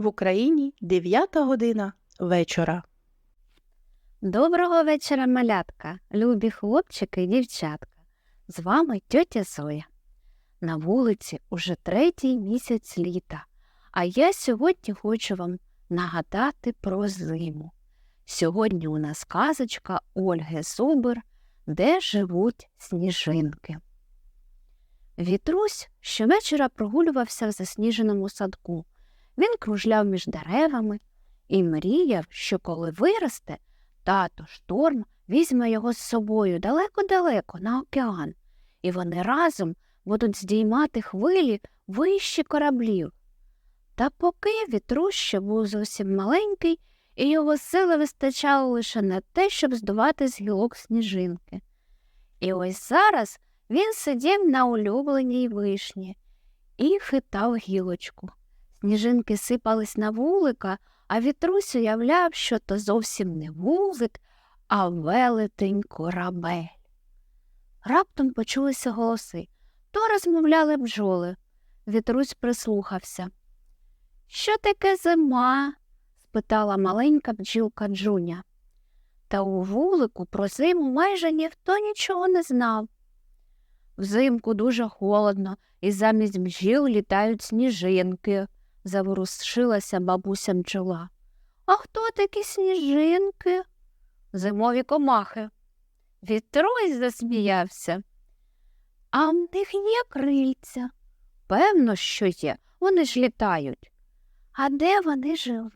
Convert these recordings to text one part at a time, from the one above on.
В Україні 9 година вечора. Доброго вечора, малятка, любі хлопчики і дівчатка. З вами тьотя Зоя. На вулиці уже третій місяць літа, а я сьогодні хочу вам нагадати про зиму. Сьогодні у нас казочка Ольги Зубер, де живуть сніжинки. Вітрусь щовечора прогулювався в засніженому садку. Він кружляв між деревами і мріяв, що коли виросте, тато шторм візьме його з собою далеко-далеко на океан, і вони разом будуть здіймати хвилі вище кораблів. Та поки вітрусь ще був зовсім маленький, і його сили вистачало лише на те, щоб здувати з гілок сніжинки. І ось зараз він сидів на улюбленій вишні і хитав гілочку. Сніжинки сипались на вулика, а вітрусь уявляв, що то зовсім не вулик, а велетень корабель. Раптом почулися голоси. То розмовляли бджоли. Вітрусь прислухався. Що таке зима? спитала маленька бджілка Джуня. Та у вулику про зиму майже ніхто нічого не знав. Взимку дуже холодно, і замість бджіл літають сніжинки, заворушилася бабуся бджола. А хто такі сніжинки? Зимові комахи. Вітрусь засміявся. А в них є крильця? Певно, що є. Вони ж літають. А де вони живуть?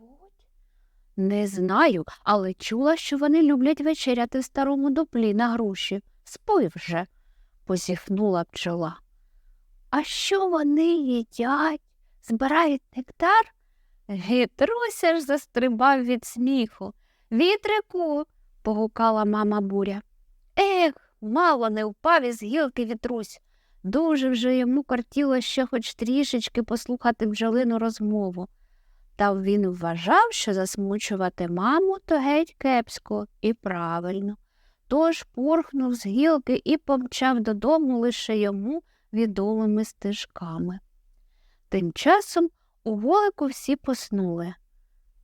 Не знаю, але чула, що вони люблять вечеряти в старому дуплі на груші. Спой вже, позіхнула пчола. А що вони їдять? Збирають нектар? Вітруся ж застрибав від сміху. Вітрику, погукала мама буря. Ех, мало не впав із гілки вітрусь. Дуже вже йому кортіло ще хоч трішечки послухати бджолину розмову. Та він вважав, що засмучувати маму то геть кепсько і правильно. Тож порхнув з гілки і помчав додому лише йому відомими стежками. Тим часом у волику всі поснули.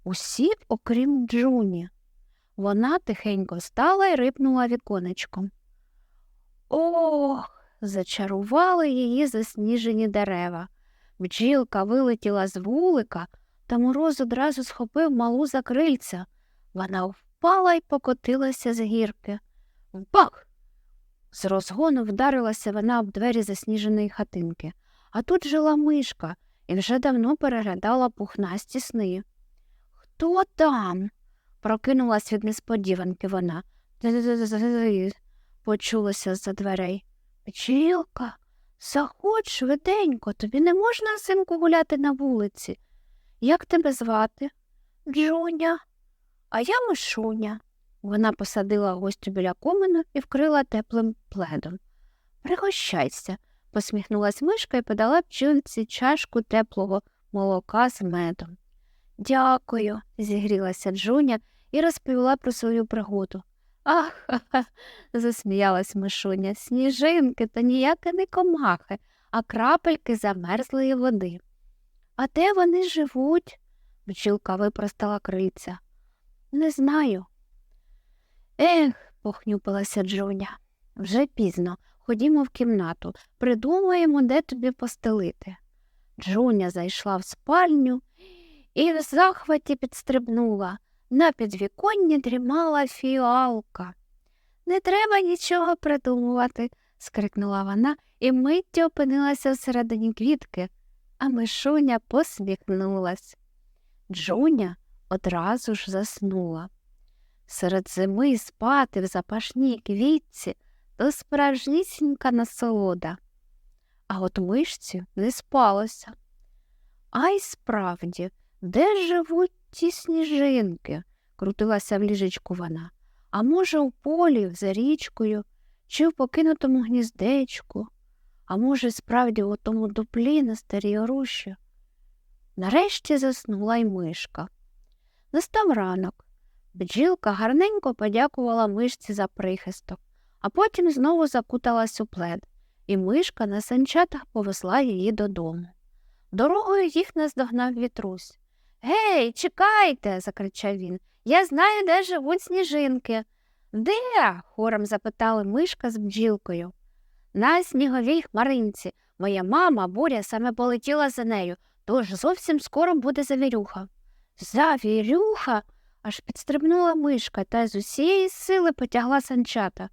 Усі, окрім Джуні. Вона тихенько стала і рипнула віконечком. Ох, зачарували її засніжені дерева. Бджілка вилетіла з вулика, та мороз одразу схопив малу за крильця. Вона впала й покотилася з гірки. Бах! З розгону вдарилася вона об двері засніженої хатинки. А тут жила мишка і вже давно переглядала пухнасті сни. Хто там? прокинулась від несподіванки вона. Почулося з-за дверей. Бджілка, заходь швиденько, тобі не можна взимку гуляти на вулиці. Як тебе звати? Джуня, а я мишуня. Вона посадила гостю біля комину і вкрила теплим пледом. Пригощайся, посміхнулась мишка і подала бджілці чашку теплого молока з медом. Дякую, зігрілася Джуня і розповіла про свою пригоду. Ах, ха, ха засміялась мишуня, сніжинки то ніякі не комахи, а крапельки замерзлої води. А де вони живуть? бджілка випростала крильця. Не знаю. Ех, похнюпилася Джуня. Вже пізно. Ходімо в кімнату, придумаємо, де тобі постелити. Джуня зайшла в спальню і в захваті підстрибнула. На підвіконні дрімала фіалка. Не треба нічого придумувати, скрикнула вона і миттю опинилася всередині квітки, а мишуня посміхнулась. Джуня одразу ж заснула. Серед зими спати в запашній квітці то справжнісінька насолода. А от мишці не спалося. А й справді, де живуть ті сніжинки? крутилася в ліжечку вона. А може, у полі, за річкою, чи в покинутому гніздечку, а може, справді у тому дуплі на старій оруші. Нарешті заснула й мишка. Настав ранок. Бджілка гарненько подякувала мишці за прихисток, а потім знову закуталась у плед, і мишка на санчатах повезла її додому. Дорогою їх наздогнав вітрусь. Гей, чекайте, закричав він. Я знаю, де живуть сніжинки. Де? хором запитали мишка з бджілкою. На сніговій хмаринці. Моя мама буря саме полетіла за нею, тож зовсім скоро буде завірюха. Завірюха? аж підстрибнула мишка та з усієї сили потягла санчата.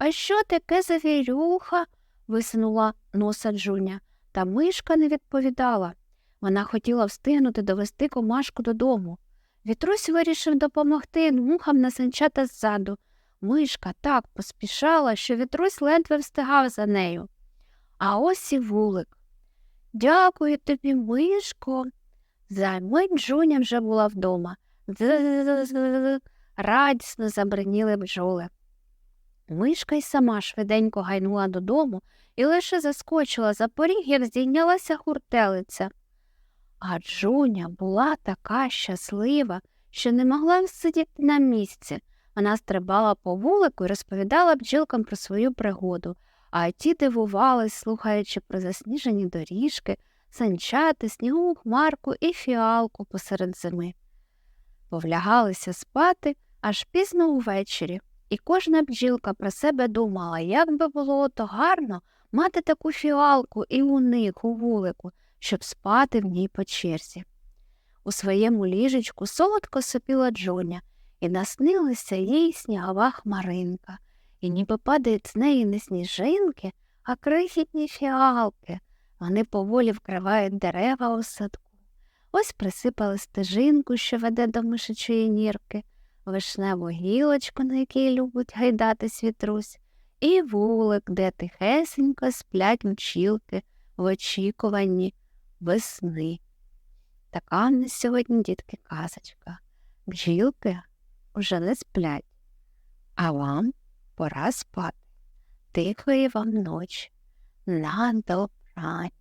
А що таке завірюха? висунула носа Джуня, та мишка не відповідала. Вона хотіла встигнути довести комашку додому. Вітрусь вирішив допомогти мухам на санчата ззаду. Мишка так поспішала, що вітрусь ледве встигав за нею. А ось і вулик. Дякую тобі, мишко. За мить Джуня вже була вдома. Радісно забриніли бджоли. Мишка й сама швиденько гайнула додому і лише заскочила за поріг, як здійнялася хуртелиця. А Джуня була така щаслива, що не могла сидіти на місці. Вона стрибала по вулику і розповідала бджілкам про свою пригоду, а ті дивувались, слухаючи про засніжені доріжки, санчати, снігову хмарку і фіалку посеред зими. Повлягалися спати аж пізно увечері, і кожна бджілка про себе думала, як би було то гарно мати таку фіалку і у них у вулику, щоб спати в ній по черзі. У своєму ліжечку солодко сопіла Джоня, і наснилася їй снігова хмаринка, і ніби падають з неї не сніжинки, а крихітні фіалки. Вони поволі вкривають дерева у садку. Ось присипали стежинку, що веде до мишачої нірки, вишневу гілочку, на якій любить гайдатись вітрусь, і вулик, де тихесенько сплять мчілки в очікуванні весни. Така в нас сьогодні, дітки, казочка. Бджілки вже не сплять, а вам пора спати. Тихої вам ночі. На добраніч.